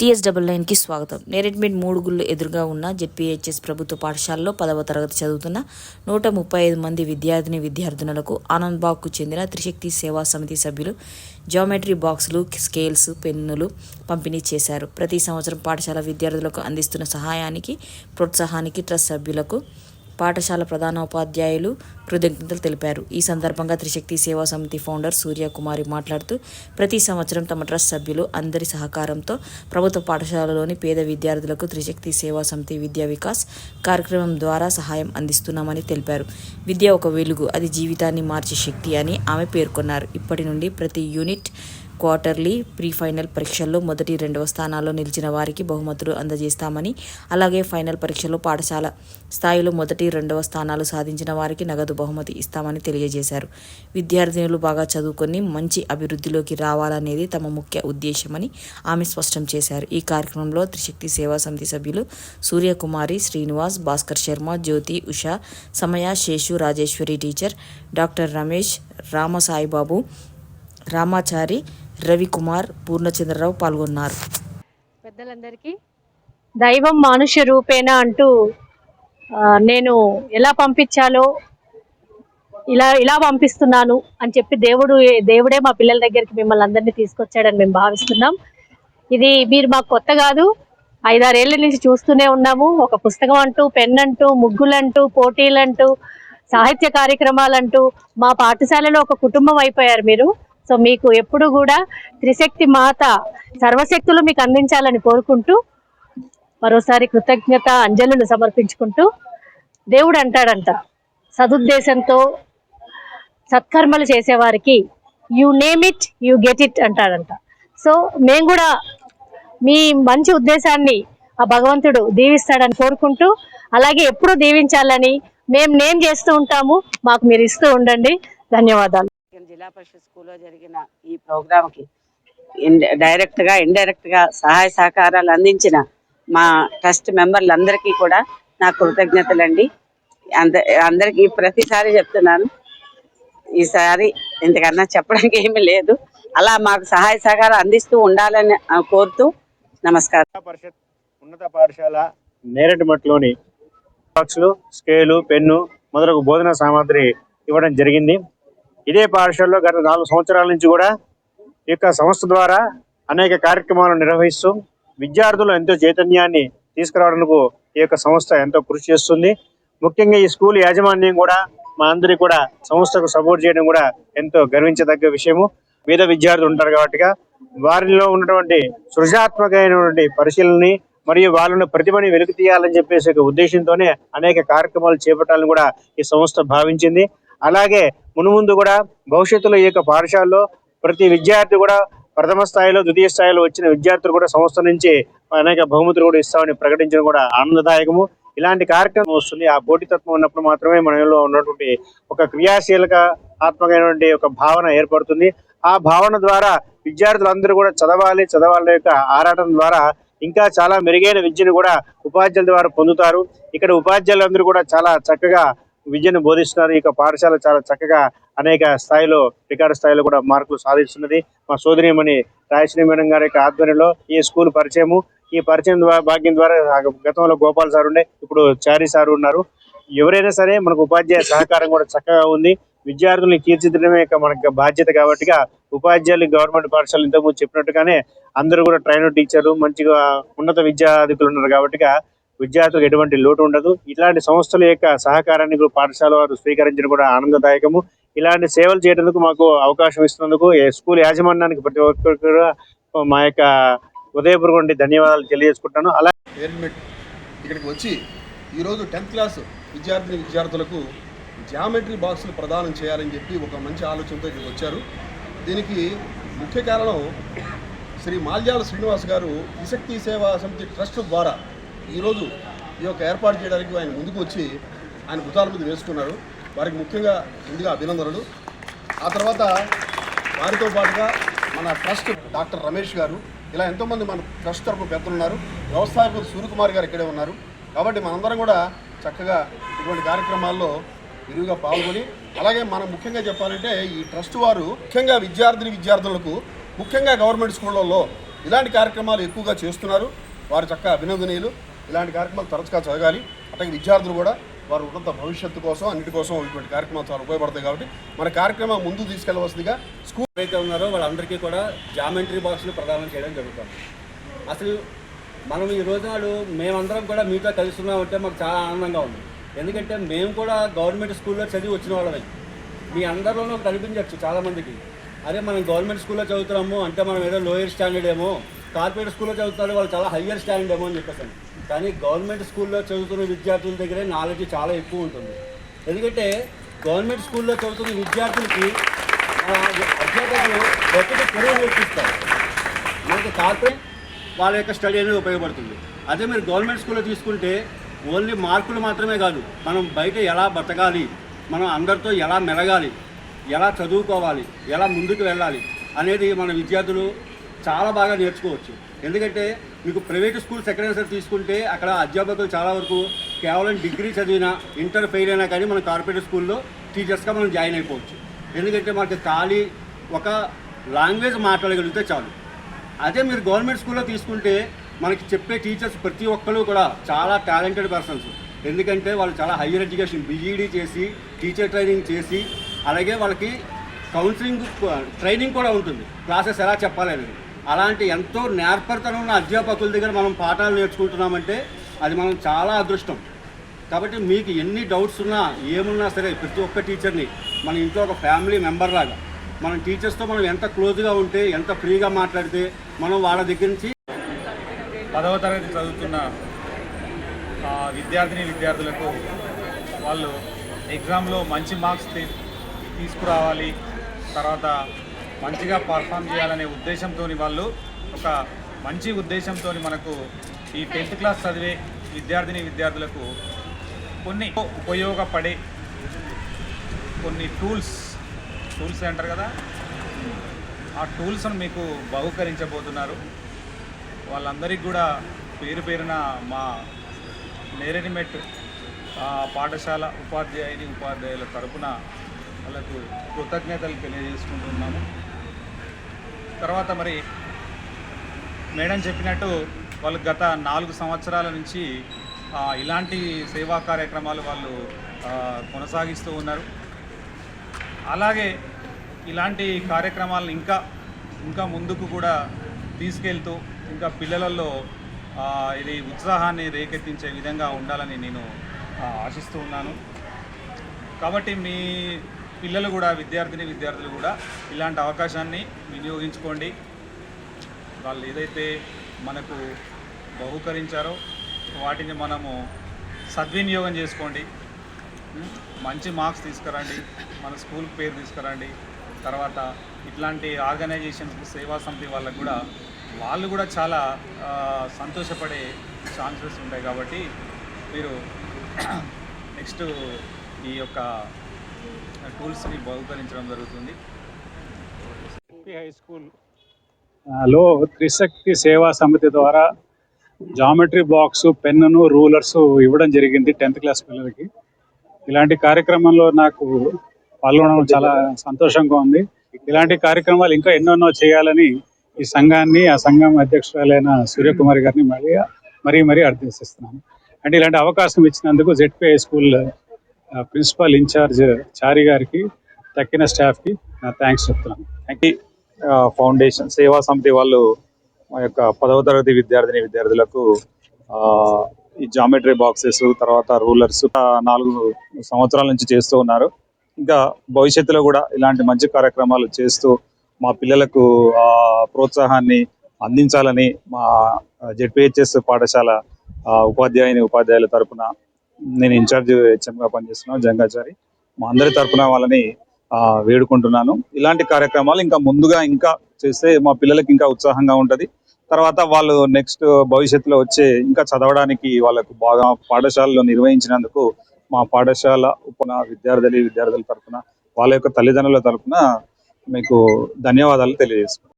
TS double నైన్కి స్వాగతం నేరెడ్మెడ్ మూడు గుళ్ళు ఎదురుగా ఉన్న జెడ్పీహెచ్ఎస్ ప్రభుత్వ పాఠశాలలో పదవ తరగతి చదువుతున్న నూట ముప్పై ఐదు మంది విద్యార్థిని విద్యార్థినులకు ఆనంద్బాగ్కు చెందిన త్రిశక్తి సేవా సమితి సభ్యులు జామెట్రీ బాక్సులు స్కేల్స్ పెన్నులు పంపిణీ చేశారు. ప్రతి సంవత్సరం పాఠశాల విద్యార్థులకు అందిస్తున్న సహాయానికి ప్రోత్సాహానికి ట్రస్ట్ సభ్యులకు పాఠశాల ప్రధానోపాధ్యాయులు కృతజ్ఞతలు తెలిపారు. ఈ సందర్భంగా త్రిశక్తి సేవా సమితి ఫౌండర్ సూర్యకుమారి మాట్లాడుతూ ప్రతి సంవత్సరం తమ ట్రస్ట్ సభ్యులు అందరి సహకారంతో ప్రభుత్వ పాఠశాలలోని పేద విద్యార్థులకు త్రిశక్తి సేవా సమితి విద్యా వికాస్ కార్యక్రమం ద్వారా సహాయం అందిస్తున్నామని తెలిపారు. విద్య ఒక వెలుగు అది జీవితాన్ని మార్చే శక్తి అని ఆమె పేర్కొన్నారు. ఇప్పటి నుండి ప్రతి యూనిట్ క్వార్టర్లీ ప్రీ ఫైనల్ పరీక్షల్లో మొదటి రెండవ స్థానాల్లో నిలిచిన వారికి బహుమతులు అందజేస్తామని అలాగే ఫైనల్ పరీక్షలో పాఠశాల స్థాయిలో మొదటి రెండవ స్థానాలు సాధించిన వారికి నగదు బహుమతి ఇస్తామని తెలియజేశారు. విద్యార్థినులు బాగా చదువుకొని మంచి అభివృద్ధిలోకి రావాలనేది తమ ముఖ్య ఉద్దేశమని ఆమె స్పష్టం చేశారు. ఈ కార్యక్రమంలో త్రిశక్తి సేవా సమితి సభ్యులు సూర్యకుమారి శ్రీనివాస్ భాస్కర్ శర్మ జ్యోతి ఉషా సమయ శేషు రాజేశ్వరి టీచర్ డాక్టర్ రమేష్ రామసాయిబాబు రామాచారి రవికుమార్ పూర్ణచంద్రరావు పాల్గొన్నారు. పెద్దలందరికీ దైవం మానుష్య రూపేణ అంటూ నేను ఎలా పంపించాలో ఇలా ఇలా పంపిస్తున్నాను అని చెప్పి దేవుడు దేవుడే మా పిల్లల దగ్గరికి మిమ్మల్ని అందరినీ తీసుకొచ్చాడని మేము భావిస్తున్నాం. ఇది మీరు మాకు కొత్త కాదు. ఐదారేళ్ళ నుంచి చూస్తూనే ఉన్నాము. ఒక పుస్తకం అంటూ పెన్ అంటూ ముగ్గులంటూ పోటీలంటూ సాహిత్య కార్యక్రమాలంటూ మా పాఠశాలలో ఒక కుటుంబం అయిపోయారు మీరు. సో మీకు ఎప్పుడు కూడా త్రిశక్తి మాత సర్వశక్తులు మీకు అందించాలని కోరుకుంటూ మరోసారి కృతజ్ఞత అంజలులు సమర్పించుకుంటూ దేవుడు అంటాడంట సదుద్దేశంతో సత్కర్మలు చేసేవారికి you name it you get it అంటాడంట. So మేము కూడా మీ మంచి ఉద్దేశాన్ని ఆ భగవంతుడు దీవిస్తాడని కోరుకుంటూ అలాగే ఎప్పుడు దీవించాలని మేము నేమ్ చేస్తూ ఉంటాము మాకు మీరు ఇస్తూ ఉండండి. ధన్యవాదాలు. జిల్లా పరిషత్ స్కూల్లో జరిగిన ఈ ప్రోగ్రాంకి డైరెక్ట్గా ఇండైరెక్ట్గా సహాయ సహకారాలు అందించిన మా ట్రస్ట్ మెంబర్లందరికీ కూడా నా కృతజ్ఞతలండి. అంద అందరికీ ప్రతిసారి చెప్తున్నాను ఈసారి ఇంతకన్నా చెప్పడానికి ఏమీ లేదు. అలా మాకు సహాయ సహకారం అందిస్తూ ఉండాలని కోరుతూ నమస్కారం. పరిషత్ ఉన్నత పాఠశాల నేరటిమట్లోని బాక్సులు స్కేలు పెన్ను మొదలగు బోధన సామాగ్రి ఇవ్వడం జరిగింది. ఇదే పాఠశాలలో గత నాలుగు సంవత్సరాల నుంచి కూడా ఈ యొక్క సంస్థ ద్వారా అనేక కార్యక్రమాలను నిర్వహిస్తూ విద్యార్థులు ఎంతో చైతన్యాన్ని తీసుకురావడానికి ఈ యొక్క సంస్థ ఎంతో కృషి చేస్తుంది. ముఖ్యంగా ఈ స్కూల్ యాజమాన్యం కూడా మా అందరి కూడా సంస్థకు సపోర్ట్ చేయడం కూడా ఎంతో గర్వించదగ్గ విషయము. పేద విద్యార్థులు ఉంటారు కాబట్టి వారిలో ఉన్నటువంటి సృజనాత్మకమైనటువంటి పరిశీలనని మరియు వాళ్ళను ప్రతిభని వెలికి తీయాలని చెప్పేసి ఒక ఉద్దేశంతోనే అనేక కార్యక్రమాలు చేపట్టాలని కూడా ఈ సంస్థ భావించింది. అలాగే మునుముందు కూడా భవిష్యత్తులో ఈ యొక్క పాఠశాలలో ప్రతి విద్యార్థి కూడా ప్రథమ స్థాయిలో ద్వితీయ స్థాయిలో వచ్చిన విద్యార్థులు కూడా సంస్థ నుంచి అనేక బహుమతులు కూడా ఇస్తామని ప్రకటించడం కూడా ఆనందదాయకము. ఇలాంటి కార్యక్రమం వస్తుంది. ఆ పోటీతత్వం ఉన్నప్పుడు మాత్రమే మనలో ఉన్నటువంటి ఒక క్రియాశీలక ఆత్మకమైనటువంటి ఒక భావన ఏర్పడుతుంది. ఆ భావన ద్వారా విద్యార్థులందరూ కూడా చదవాలి. చదవాలి యొక్క ఆరాటం ద్వారా ఇంకా చాలా మెరుగైన విద్యను కూడా ఉపాధ్యాయుల ద్వారా పొందుతారు. ఇక్కడ ఉపాధ్యాయులందరూ కూడా చాలా చక్కగా విద్యను బోధిస్తున్నారు. ఈ యొక్క పాఠశాల చాలా చక్కగా అనేక స్థాయిలో రికార్డు స్థాయిలో కూడా మార్కులు సాధిస్తున్నది. మా సోదరిమణి రాయశ్రీ మేడం గారి యొక్క ఆధ్వర్యంలో ఈ స్కూల్ పరిచయము ఈ పరిచయం ద్వారా భాగ్యం ద్వారా గతంలో గోపాల్ సార్ ఉండే ఇప్పుడు చారి సార్ ఉన్నారు. ఎవరైనా సరే మనకు ఉపాధ్యాయ సహకారం కూడా చక్కగా ఉంది. విద్యార్థుల్ని తీర్చిదిద్దడమే యొక్క మనకు బాధ్యత కాబట్టిగా ఉపాధ్యాయులు గవర్నమెంట్ పాఠశాలలు ఇంతకుముందు చెప్పినట్టుగానే అందరూ కూడా ట్రైనర్ టీచర్లు మంచిగా ఉన్నత విద్యాధికులు ఉన్నారు కాబట్టిగా విద్యార్థులకు ఎటువంటి లోటు ఉండదు. ఇలాంటి సంస్థల యొక్క సహకారాన్ని పాఠశాల వారు స్వీకరించడం కూడా ఆనందదాయకము. ఇలాంటి సేవలు చేయడానికి మాకు అవకాశం ఇస్తున్నందుకు స్కూల్ యాజమాన్యానికి ప్రతి ఒక్కరు కూడా మా యొక్క ఉదయపూర్వక ధన్యవాదాలు తెలియజేసుకుంటాను. అలా ఇక్కడికి వచ్చి ఈరోజు టెన్త్ క్లాస్ విద్యార్థిని విద్యార్థులకు జామెట్రీ బాక్సులు ప్రదానం చేయాలని చెప్పి ఒక మంచి ఆలోచనతో ఇక్కడికి వచ్చారు. దీనికి ముఖ్య కారణం శ్రీ మాల్యాల శ్రీనివాస్ గారు విశక్తి సేవా సమితి ట్రస్ట్ ద్వారా ఈరోజు ఈ యొక్క ఏర్పాటు చేయడానికి ఆయన ముందుకు వచ్చి ఆయన భుతాల మీద వేసుకున్నారు. వారికి ముఖ్యంగా ముందుగా అభినందనలు. ఆ తర్వాత వారితో పాటుగా మన ట్రస్ట్ డాక్టర్ రమేష్ గారు ఇలా ఎంతోమంది మన ట్రస్ట్ తరపు పెద్దలు ఉన్నారు వ్యవస్థాపకులు సూర్యకుమార్ గారు ఇక్కడే ఉన్నారు. కాబట్టి మనందరం కూడా చక్కగా ఇటువంటి కార్యక్రమాల్లో విరివిగా పాల్గొని అలాగే మనం ముఖ్యంగా చెప్పాలంటే ఈ ట్రస్ట్ వారు ముఖ్యంగా విద్యార్థిని విద్యార్థులకు ముఖ్యంగా గవర్నమెంట్ స్కూళ్ళల్లో ఇలాంటి కార్యక్రమాలు ఎక్కువగా చేస్తున్నారు. వారు చక్కగా అభినందనీయులు. ఇలాంటి కార్యక్రమాలు తరచుగా జరగాలి. అట్లాగే విద్యార్థులు కూడా వారు ఉన్నత భవిష్యత్తు కోసం అన్నిటి కోసం ఇటువంటి కార్యక్రమాలు చాలా ఉపయోగపడతాయి కాబట్టి మన కార్యక్రమం ముందు తీసుకెళ్ళవలసిందిగా స్కూల్ ఎవరైతే ఉన్నారో వాళ్ళందరికీ కూడా జామెంట్రీ బాక్స్ని ప్రదానం చేయడం జరుగుతుంది. అసలు మనం ఈ రోజునాడు మేమందరం కూడా మీతో కలుస్తున్నామంటే మాకు చాలా ఆనందంగా ఉంది. ఎందుకంటే మేము కూడా గవర్నమెంట్ స్కూల్లో చదివి వచ్చిన వాళ్ళమే. మీ అందరిలోనూ కనిపించవచ్చు చాలామందికి. అరే మనం గవర్నమెంట్ స్కూల్లో చదువుతున్నాము అంటే మనం ఏదో లోయర్ స్టాండర్డ్ ఏమో. కార్పొరేట్ స్కూల్లో చదువుతారు వాళ్ళు చాలా హయ్యర్ స్టాండర్డ్ ఏమో అని చెప్పేసాను. కానీ గవర్నమెంట్ స్కూల్లో చదువుతున్న విద్యార్థుల దగ్గరే నాలెడ్జ్ చాలా ఎక్కువ ఉంటుంది. ఎందుకంటే గవర్నమెంట్ స్కూల్లో చదువుతున్న విద్యార్థులకి అధ్యాపకులు ఒకటి కెరీర్ నేర్పిస్తారు. మనకి కార్పొరేట్ వాళ్ళ యొక్క స్టడీ అనేది ఉపయోగపడుతుంది. అదే మీరు గవర్నమెంట్ స్కూల్లో తీసుకుంటే ఓన్లీ మార్కులు మాత్రమే కాదు మనం బయట ఎలా బతకాలి మనం అందరితో ఎలా మెలగాలి ఎలా చదువుకోవాలి ఎలా ముందుకు వెళ్ళాలి అనేది మన విద్యార్థులు చాలా బాగా నేర్చుకోవచ్చు. ఎందుకంటే మీకు ప్రైవేట్ స్కూల్ సెకండ్ సార్ తీసుకుంటే అక్కడ అధ్యాపకులు చాలా వరకు కేవలం డిగ్రీ చదివినా ఇంటర్ ఫెయిల్ అయినా కానీ మన కార్పొరేట్ స్కూల్లో టీచర్స్గా మనం జాయిన్ అయిపోవచ్చు. ఎందుకంటే మనకి ఖాళీ ఒక లాంగ్వేజ్ మాట్లాడగలిగితే చాలు. అదే మీరు గవర్నమెంట్ స్కూల్లో తీసుకుంటే మనకి చెప్పే టీచర్స్ ప్రతి ఒక్కరు కూడా చాలా టాలెంటెడ్ పర్సన్స్. ఎందుకంటే వాళ్ళు చాలా హయ్యర్ ఎడ్యుకేషన్ బీఈడీ చేసి టీచర్ ట్రైనింగ్ చేసి అలాగే వాళ్ళకి కౌన్సిలింగ్ ట్రైనింగ్ కూడా ఉంటుంది. క్లాసెస్ ఎలా చెప్పాలి అనేది. అలాంటి ఎంతో నేర్పరితనం ఉన్న అధ్యాపకుల దగ్గర మనం పాఠాలు నేర్చుకుంటున్నామంటే అది మనం చాలా అదృష్టం. కాబట్టి మీకు ఎన్ని డౌట్స్ ఉన్నా ఏమున్నా సరే ప్రతి ఒక్క టీచర్ని మన ఇంట్లో ఒక ఫ్యామిలీ మెంబర్ లాగా మనం టీచర్స్తో మనం ఎంత క్లోజ్గా ఉంటే ఎంత ఫ్రీగా మాట్లాడితే మనం వాళ్ళ దగ్గర నుంచి పదవ తరగతి చదువుతున్న విద్యార్థిని విద్యార్థులకు వాళ్ళు ఎగ్జామ్లో మంచి మార్క్స్ తీసుకురావాలి. తర్వాత మంచిగా పర్ఫామ్ చేయాలనే ఉద్దేశంతో వాళ్ళు ఒక మంచి ఉద్దేశంతో మనకు ఈ టెన్త్ క్లాస్ చదివే విద్యార్థిని విద్యార్థులకు కొన్ని ఉపయోగపడే కొన్ని టూల్స్ టూల్స్ అంటారు కదా? ఆ టూల్స్ను మీకు బహుకరించబోతున్నారు. వాళ్ళందరికీ కూడా పేరు పేరున మా నేరేడిమెట్ పాఠశాల ఉపాధ్యాయుని ఉపాధ్యాయుల తరపున వాళ్ళకు కృతజ్ఞతలు తెలియజేసుకుంటున్నాము. తర్వాత మరి మేడం చెప్పినట్టు వాళ్ళు గత నాలుగు సంవత్సరాల నుంచి ఇలాంటి సేవా కార్యక్రమాలు వాళ్ళు కొనసాగిస్తూ ఉన్నారు. అలాగే ఇలాంటి కార్యక్రమాలను ఇంకా ఇంకా ముందుకు కూడా తీసుకెళ్తూ ఇంకా పిల్లలలో ఇది ఉత్సాహాన్ని రేకెత్తించే విధంగా ఉండాలని నేను ఆశిస్తూ ఉన్నాను. కాబట్టి మీ పిల్లలు కూడా విద్యార్థిని విద్యార్థులు కూడా ఇలాంటి అవకాశాన్ని వినియోగించుకోండి. వాళ్ళు ఏదైతే మనకు బహుకరించారో వాటిని మనము సద్వినియోగం చేసుకోండి. మంచి మార్క్స్ తీసుకురండి. మన స్కూల్ పేరు తీసుకురండి. తర్వాత ఇట్లాంటి ఆర్గనైజేషన్స్ సేవా సమితి వాళ్ళకు కూడా వాళ్ళు కూడా చాలా సంతోషపడే ఛాన్సెస్ ఉంటాయి కాబట్టి మీరు నెక్స్ట్ ఈ యొక్క టూల్స్ని బహుకరించడం జరుగుతుంది. High school? లో త్రిశక్తి సేవా సమితి ద్వారా జామెట్రీ బాక్స్ పెన్నును రూలర్స్ ఇవ్వడం జరిగింది టెన్త్ క్లాస్ పిల్లలకి. ఇలాంటి కార్యక్రమంలో నాకు పాల్గొనడం చాలా సంతోషంగా ఉంది. ఇలాంటి కార్యక్రమాలు ఇంకా ఎన్నెన్నో చేయాలని ఈ సంఘాన్ని ఆ సంఘం అధ్యక్షురాలైన సూర్యకుమారి గారిని మరీ మరీ మరీ అర్థిస్తున్నాను అంటే ఇలాంటి అవకాశం ఇచ్చినందుకు ZP school principal incharge Chari గారికి తక్కిన స్టాఫ్కి థ్యాంక్స్ చెప్తున్నాను. థ్యాంక్ యూ ఫౌండేషన్ సేవా సమితి వాళ్ళు మా యొక్క పదవ తరగతి విద్యార్థిని విద్యార్థులకు ఆ, ఈ జామెట్రీ బాక్సెస్ తర్వాత రూలర్స్ నాలుగు సంవత్సరాల నుంచి చేస్తూ ఉన్నారు. ఇంకా భవిష్యత్తులో కూడా ఇలాంటి మంచి కార్యక్రమాలు చేస్తూ మా పిల్లలకు ఆ ప్రోత్సాహాన్ని అందించాలని మా జెడ్పిహెచ్ఎస్ పాఠశాల ఉపాధ్యాయుని ఉపాధ్యాయుల తరపున నేను ఇన్ఛార్జ్ హెచ్ఎంగా పనిచేస్తున్నాను జంగాచారి. మా అందరి తరఫున వాళ్ళని వేడుకుంటున్నాను. ఇలాంటి కార్యక్రమాలు ఇంకా ముందుగా ఇంకా చేస్తే మా పిల్లలకి ఇంకా ఉత్సాహంగా ఉంటది. తర్వాత వాళ్ళు నెక్స్ట్ భవిష్యత్తులో వచ్చే ఇంకా చదవడానికి వాళ్ళకు బాగా పాఠశాలలో నిర్వహించినందుకు మా పాఠశాల ఉపన విద్యార్థులు విద్యార్థుల తరపున వాళ్ళ యొక్క తల్లిదండ్రుల తరఫున మీకు ధన్యవాదాలు తెలియజేస్తున్నాను.